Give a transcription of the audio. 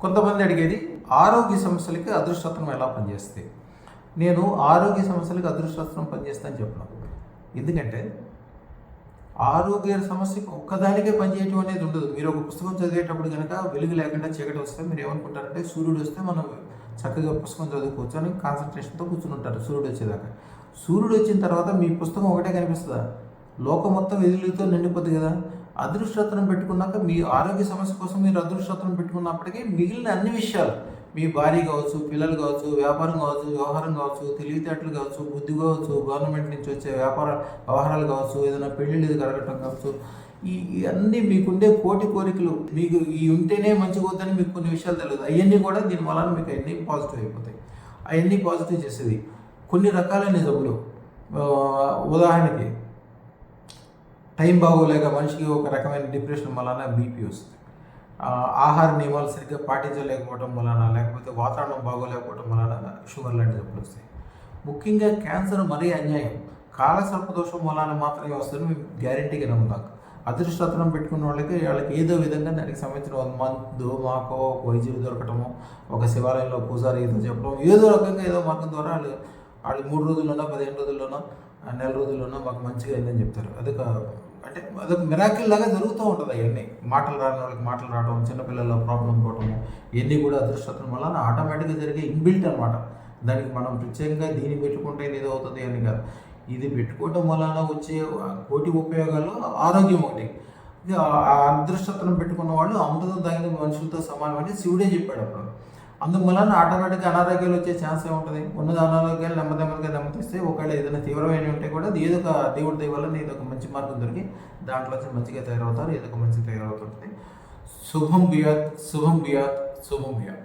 కొంతమంది అడిగేది ఆరోగ్య సమస్యలకి అదృష్టత్వం ఎలా పనిచేస్తాయి నేను ఆరోగ్య సమస్యలకి అదృష్టత్వం పనిచేస్తాను చెప్పను. ఎందుకంటే ఆరోగ్య సమస్యకు ఒక్కదానికే పనిచేయటం అనేది ఉండదు. మీరు ఒక పుస్తకం చదివేటప్పుడు కనుక వెలుగు లేకుండా చీకటి వస్తే మీరు ఏమనుకుంటారంటే సూర్యుడు వస్తే మనం చక్కగా పుస్తకం చదువుకోవచ్చు అని కాన్సన్ట్రేషన్తో కూర్చుని ఉంటారు సూర్యుడు వచ్చేదాకా. సూర్యుడు వచ్చిన తర్వాత మీ పుస్తకం ఒకటే కనిపిస్తుందా? లోకం మొత్తం వెలుగుతో నిండిపోద్ది కదా. అదృష్టత్వం పెట్టుకున్నాక మీ ఆరోగ్య సమస్య కోసం మీరు అదృష్టత్వం పెట్టుకున్నప్పటికీ మిగిలిన అన్ని విషయాలు మీ భార్య కావచ్చు పిల్లలు కావచ్చు వ్యాపారం కావచ్చు వ్యవహారం కావచ్చు తెలివితేటలు కావచ్చు బుద్ధి కావచ్చు గవర్నమెంట్ నుంచి వచ్చే వ్యాపార వ్యవహారాలు కావచ్చు ఏదైనా పెళ్ళిళ్ళు జరగటం కావచ్చు ఈ అన్నీ మీకుండే కోటి కోరికలు మీకు ఈ ఉంటేనే మంచిగా వద్దని మీకు కొన్ని విషయాలు తెలియదు. అవన్నీ కూడా దీని వలన మీకు అవన్నీ పాజిటివ్ అయిపోతాయి. అవన్నీ పాజిటివ్ చేసేది. కొన్ని రకాలైన జబ్బులు. ఉదాహరణకి టైం బాగోలేక మనిషికి ఒక రకమైన డిప్రెషన్ వలన బీపీ వస్తుంది. ఆహార నియమాలు సరిగ్గా పాటించలేకపోవడం వలన లేకపోతే వాతావరణం బాగోలేకపోవడం వలన షుగర్ లాంటి జబ్బులు వస్తాయి. ముఖ్యంగా క్యాన్సర్ మరీ అన్యాయం. కాల సర్పదోషం వలన మాత్రమే వస్తుందని మేము గ్యారంటీగా నమ్ముతాం. అదృష్టత్వం పెట్టుకున్న వాళ్ళకి వాళ్ళకి ఏదో విధంగా దానికి సంబంధించిన మందు మాకో వైద్యులు దొరకటము ఒక శివాలయంలో పూజారి ఏదో చెప్పడం ఏదో రకంగా ఏదో మార్గం ద్వారా వాళ్ళు వాళ్ళు మూడు రోజుల్లోనో పదిహేను రోజుల్లోనో ఆ నెల రోజుల్లోనో మాకు మంచిగా అయిందని చెప్తారు. అదొక అంటే అదొక మిరాకిల్ లాగా జరుగుతూ ఉంటుంది అవన్నీ. మాటలు రాని వాళ్ళకి మాటలు రావడం చిన్నపిల్లల ప్రాబ్లం పోవటము ఇవన్నీ కూడా అదృష్టత్వం వల్ల ఆటోమేటిక్గా జరిగే ఇన్బిల్ట్ అనమాట దానికి మనం ప్రత్యేకంగా దీన్ని పెట్టుకుంటే ఏదో అవుతుంది అని కాదు. ఇది పెట్టుకోవటం వలన వచ్చే కోటి ఉపయోగాలు ఆరోగ్యం ఒకటి. అదృష్టతను ఆ- పెట్టుకున్న వాళ్ళు అమృతం తగిన మనుషులతో సమానం అని శివుడే చెప్పాడు అప్పుడు. అందువలన ఆటోమేటిక్గా అనారోగ్యాలు వచ్చే ఛాన్స్ ఏముంటుంది ఉన్నది అనారోగ్యాలు నెమ్మది నెమ్మదిగా ఒకవేళ ఏదైనా తీవ్రమైన ఉంటే కూడా ఏదో ఒక దేవుడి దయ వల్ల ఏదో ఒక మంచి మార్గం దొరికి దాంట్లో వచ్చి మంచిగా తయారవుతారు ఏదో ఒక మంచి తయారవుతుంటుంది. శుభం బియాత్ శుభం బియాత్ శుభం బియాత్